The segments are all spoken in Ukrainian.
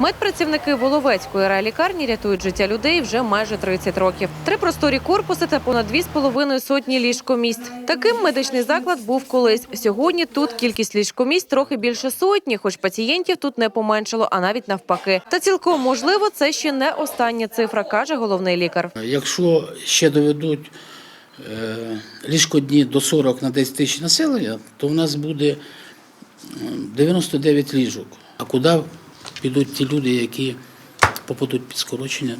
Медпрацівники Воловецької райлікарні рятують життя людей вже майже 30 років. Три просторі корпуси та понад дві з половиною сотні ліжкомісць. Таким медичний заклад був колись. Сьогодні тут кількість ліжкомісць трохи більше сотні, хоч пацієнтів тут не поменшало, а навіть навпаки. Та цілком можливо, це ще не остання цифра, каже головний лікар. Якщо ще доведуть е, ліжкодні до 40 на 10 тисяч населення, то в нас буде м, 99 ліжок. А куди підуть ті люди, які попадуть під скорочення,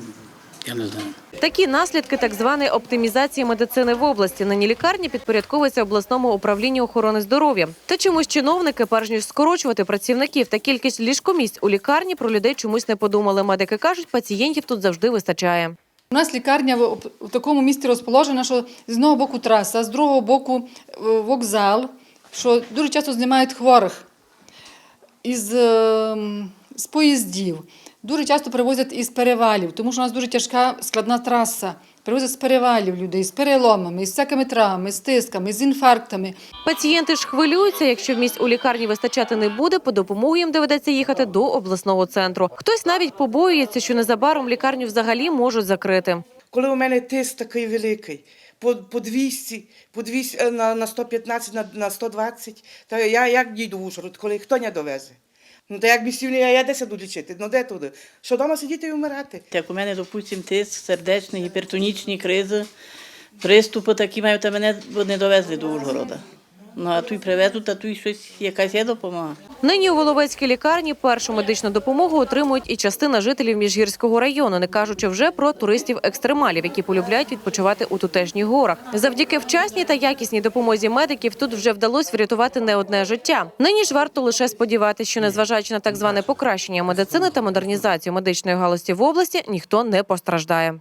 я не знаю. Такі наслідки так званої оптимізації медицини в області. Нині лікарня підпорядковується обласному управлінню охорони здоров'я. Та чомусь чиновники, перш ніж скорочувати працівників та кількість ліжкомісць у лікарні, про людей чомусь не подумали. Медики кажуть, пацієнтів тут завжди вистачає. У нас лікарня в, в такому місці розположена, що з одного боку траса, з другого боку е, вокзал, що дуже часто знімають хворих із, ем, з поїздів. Дуже часто привозять із перевалів, тому що у нас дуже тяжка складна траса. Привозять з перевалів людей, з переломами, з всякими травмами, з тисками, з інфарктами. Пацієнти ж хвилюються, якщо місць у лікарні вистачати не буде, по допомогу їм доведеться їхати до обласного центру. Хтось навіть побоюється, що незабаром лікарню взагалі можуть закрити. Коли у мене тиск такий великий, по, по 200, по 200 е, на, на 115, на, на 120, то я як дійду в Ужгород, коли хто не довезе? Ну, то як сьогодні а я де сяду лічити? Ну де туди? Що вдома сидіти і вмирати? Так у мене, допустим, тиск, сердечний, гіпертонічні кризи, приступи такі мають, та мене не довезли до Ужгорода. Ну, а тут привезуть, а тут щось якась є допомога. Нині у Воловецькій лікарні першу медичну допомогу отримують і частина жителів Міжгірського району, не кажучи вже про туристів-екстремалів, які полюбляють відпочивати у тутешніх горах. Завдяки вчасній та якісній допомозі медиків тут вже вдалося врятувати не одне життя. Нині ж варто лише сподіватися, що незважаючи на так зване покращення медицини та модернізацію медичної галузі в області, ніхто не постраждає.